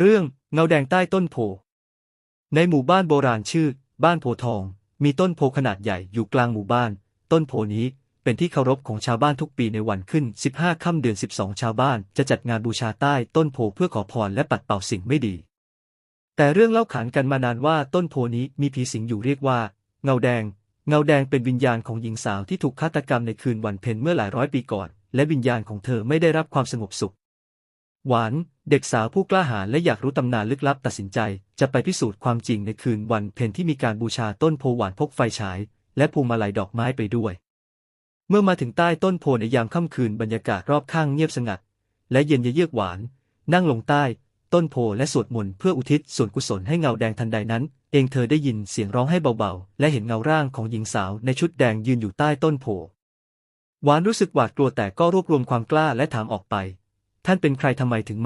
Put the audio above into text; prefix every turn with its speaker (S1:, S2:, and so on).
S1: เรื่องเงาแดงใต้ต้นโพ ในหมู่บ้านโบราณชื่อ บ้านโพทอง มีต้นโพขนาดใหญ่อยู่กลางหมู่บ้าน ต้นโพนี้เป็นที่เคารพของชาวบ้านทุกปีในวันขึ้น 15 ค่ำเดือน 12 ชาวบ้านจะจัดงานบูชาใต้ต้นโพเพื่อขอพรและปัดเป่าสิ่งไม่ดี แต่เรื่องเล่าขานกันมานานว่าต้นโพนี้มีผีสิงอยู่เรียกว่า เงาแดง เงาแดงเป็นวิญญาณของหญิงสาวที่ถูกฆาตกรรมในคืนวันเพ็ญเมื่อหลายร้อยปีก่อน และวิญญาณของเธอไม่ได้รับความสงบสุข หวาน เด็กสาวผู้กล้าหาญและอยากรู้ตำนานลึกลับตัดสินใจ จะไปพิสูจน์ความจริงในคืนวันเพ็ญที่มีการบูชาต้นโพหวานพกไฟฉาย และพวงมาลัยดอกไม้ไปด้วย เมื่อมาถึงใต้ต้นโพในยามค่ำคืนบรรยากาศรอบข้างเงียบสงัด และเย็นเยือกหวาน นั่งลงใต้ ต้นโพและสวดมนต์เพื่ออุทิศส่วนกุศลให้เงาแดงทันใดนั้น เองเธอได้ยินเสียงร้องให้เบาๆ และเห็นเงาร่างของหญิงสาวในชุดแดงยืนอยู่ใต้ต้นโพหวานรู้สึกหวาดกลัวแต่ก็รวบรวมความกล้าและถามออกไป ท่านเป็นใครทำไมถึงมา